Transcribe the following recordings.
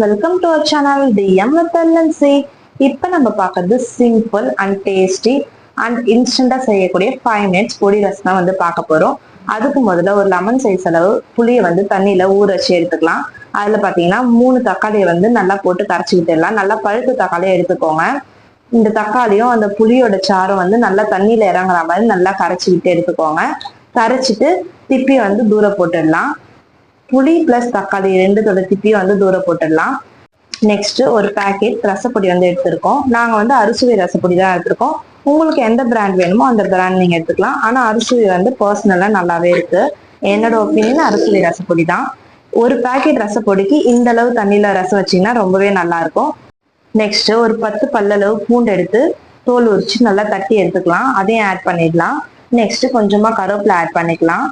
Welcome to our channel the M இப்போ நம்ம பார்க்கறது சிம்பிள் அண்ட் டேஸ்டி அண்ட் இன்ஸ்டண்டா செய்யக்கூடிய ஃபைவ் மினிட்ஸ் பொடி ரசம் வந்து பார்க்க போகிறோம் அதுக்கு முதல்ல ஒரு லெமன் சைஸ் அளவு புளியை வந்து தண்ணியில் ஊற வச்சு எடுத்துக்கலாம். அதில் பார்த்தீங்கன்னா மூணு தக்காளியை வந்து நல்லா போட்டு கரைச்சிக்கிட்டுலாம் நல்லா பழுத்த தக்காளியை எடுத்துக்கோங்க. இந்த தக்காளியும் அந்த புளியோட சாரும் வந்து நல்லா தண்ணியில் இறங்குற மாதிரி நல்லா கரைச்சிக்கிட்டு எடுத்துக்கோங்க. கரைச்சிட்டு திப்பி வந்து தூரம் போட்டுடலாம். புளி பிளஸ் தக்காளி ரெண்டுத்தோட திப்பியும் வந்து தூர போட்டுடலாம். நெக்ஸ்ட் ஒரு பேக்கெட் ரசப்பொடி வந்து எடுத்திருக்கோம். நாங்க வந்து அரிசுவை ரசப்பொடி தான் எடுத்திருக்கோம். உங்களுக்கு எந்த பிராண்ட் வேணுமோ அந்த பிராண்ட் நீங்க எடுத்துக்கலாம். ஆனா அரிசுவை வந்து பர்சனலா நல்லாவே இருக்கு. என்னோட ஒப்பீனியன் அரிசுவை ரசப்பொடி தான். ஒரு பேக்கெட் ரசப்பொடிக்கு இந்த அளவு தண்ணியில ரசம் வச்சீங்கன்னா ரொம்பவே நல்லா இருக்கும் நெக்ஸ்ட் ஒரு பத்து பல்லளவு பூண்டு எடுத்து தோல் உரிச்சு நல்லா தட்டி எடுத்துக்கலாம். அதையும் ஆட் பண்ணிடலாம். நெக்ஸ்ட் கொஞ்சமா கருவேப்பிலை ஆட் பண்ணிக்கலாம்.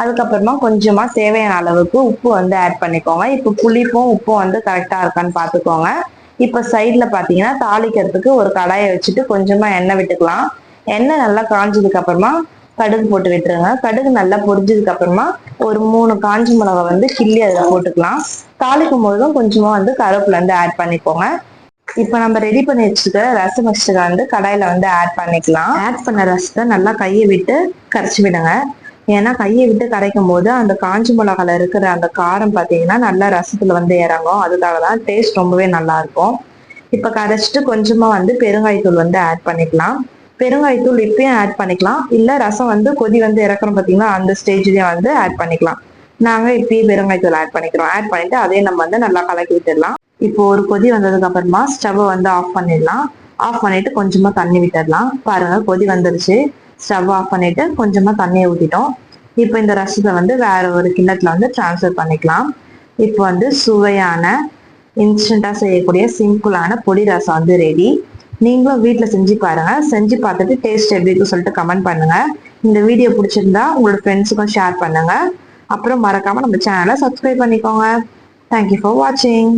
அதுக்கப்புறமா கொஞ்சமா தேவையான அளவுக்கு உப்பு வந்து ஆட் பண்ணிக்கோங்க. இப்போ புளிப்பும் உப்பும் வந்து கரெக்டா இருக்கான்னு பார்த்துக்கோங்க இப்போ சைட்ல பாத்தீங்கன்னா தாளிக்கிறதுக்கு ஒரு கடாயை வச்சுட்டு கொஞ்சமா எண்ணெய் விட்டுக்கலாம். எண்ணெய் நல்லா காஞ்சதுக்கு அப்புறமா கடுகு போட்டு விட்டுருங்க. கடுகு நல்லா பொரிஞ்சதுக்கு அப்புறமா ஒரு மூணு காஞ்சி மிளகா வந்து கிள்ளி அதில் போட்டுக்கலாம். தாளிக்கும் போதும் கொஞ்சமா வந்து கருவேப்பிலை வந்து ஆட் பண்ணிக்கோங்க. இப்போ நம்ம ரெடி பண்ணி வச்சுருக்க ரசம் மிக்சரை வந்து கடாயில வந்து ஆட் பண்ணிக்கலாம். ஆட் பண்ண ரசத்தை நல்லா கையை விட்டு கரைச்சி விடுங்க. ஏன்னா கையை விட்டு கரைக்கும் போது அந்த காஞ்சி மிளகால இருக்கிற அந்த காரம் பார்த்தீங்கன்னா நல்லா ரசத்துல வந்து இறங்கும். அதுக்காக தான் டேஸ்ட் ரொம்பவே நல்லா இருக்கும். இப்போ கரைச்சிட்டு கொஞ்சமா வந்து பெருங்காயத்தூள் வந்து ஆட் பண்ணிக்கலாம். பெருங்காயத்தூள் இப்பயும் ஆட் பண்ணிக்கலாம். இல்ல ரசம் வந்து கொதி வந்து இறக்குறோம் பார்த்தீங்கன்னா அந்த ஸ்டேஜ்லயும் வந்து ஆட் பண்ணிக்கலாம். நாங்க இப்பயே பெருங்காயத்தூள் ஆட் பண்ணிக்கிறோம். ஆட் பண்ணிட்டு அதையும் நம்ம வந்து நல்லா கலக்கி விட்டுடலாம். இப்போ ஒரு கொதி வந்ததுக்கு அப்புறமா ஸ்டவ் வந்து ஆஃப் பண்ணிடலாம். ஆஃப் பண்ணிட்டு கொஞ்சமா தண்ணி விட்டுடலாம். பாருங்க கொதி வந்துருச்சு. ஸ்டவ் ஆஃப் பண்ணிட்டு கொஞ்சமா தண்ணியை ஊத்திட்டோம். இப்போ இந்த ரசத்தை வந்து வேற ஒரு கிண்ணத்துல வந்து ட்ரான்ஸ்ஃபர் பண்ணிக்கலாம். இப்போ வந்து சுவையான இன்ஸ்டண்டா செய்யக்கூடிய சிம்பிளான பொடி ரசம் வந்து ரெடி நீங்களும் வீட்டில் செஞ்சு பாருங்க. செஞ்சு பார்த்துட்டு டேஸ்ட் எப்படி இருக்குன்னு சொல்லிட்டு கமெண்ட் பண்ணுங்க. இந்த வீடியோ பிடிச்சிருந்தா உங்களோட ஃப்ரெண்ட்ஸுக்கும் ஷேர் பண்ணுங்க. அப்புறம் மறக்காம நம்ம சேனலை சப்ஸ்கிரைப் பண்ணிக்கோங்க. தேங்க்யூ ஃபார் வாட்சிங்